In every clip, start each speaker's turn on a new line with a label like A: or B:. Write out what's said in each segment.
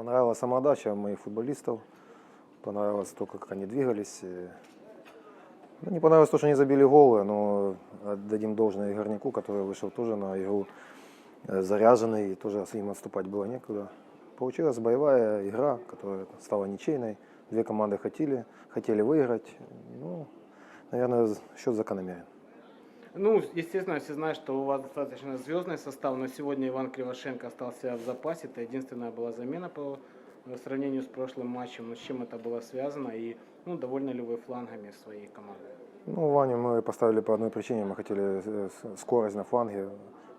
A: понравилась самоотдача моих футболистов, понравилось то, как они двигались. Ну, не понравилось то, что они забили голы, но отдадим должное Игорняку, который вышел тоже на игру заряженный, и тоже им отступать было некуда. Получилась боевая игра, которая стала ничейной. Две команды хотели, хотели выиграть. Ну, наверное, счет закономерен.
B: Ну, естественно, все знают, что у вас достаточно звездный состав, но сегодня Иван Кривошенко остался в запасе. Это единственная была замена по э, сравнению с прошлым матчем. Но с чем это было связано и ну, довольны ли вы флангами своей команды?
A: Ну, Ваню мы поставили по одной причине. Мы хотели э, скорость на фланге.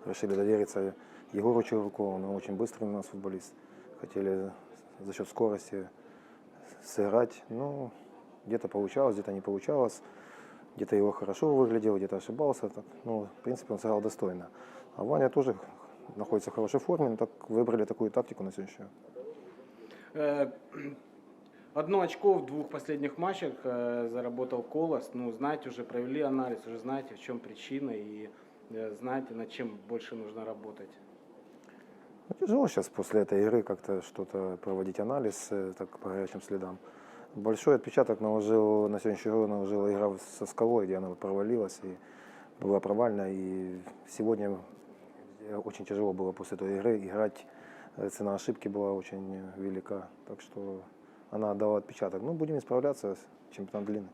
A: Решили довериться Егору Червякову. Он очень быстрый у нас футболист. Хотели за счет скорости сыграть. Ну, где-то получалось, где-то не получалось. Где-то его хорошо выглядел, где-то ошибался. Так, ну, в принципе, он сыграл достойно. А Ваня тоже находится в хорошей форме. Но так выбрали такую тактику на день.
B: Э, Одно очко в двух последних матчах э, заработал Колос. Ну, знаете, уже провели анализ, уже знаете, в чем причина и э, знаете, над чем больше нужно работать.
A: Ну, тяжело сейчас после этой игры как-то что-то проводить анализ так по горячим следам. Большой отпечаток наложил на сегодняшнюю игру наложила игра со скалой, где она провалилась и была провальна. И сегодня очень тяжело было после той игры играть. Цена ошибки была очень велика. Так что она отдала отпечаток. Ну, будем исправляться. Чемпионат длинный.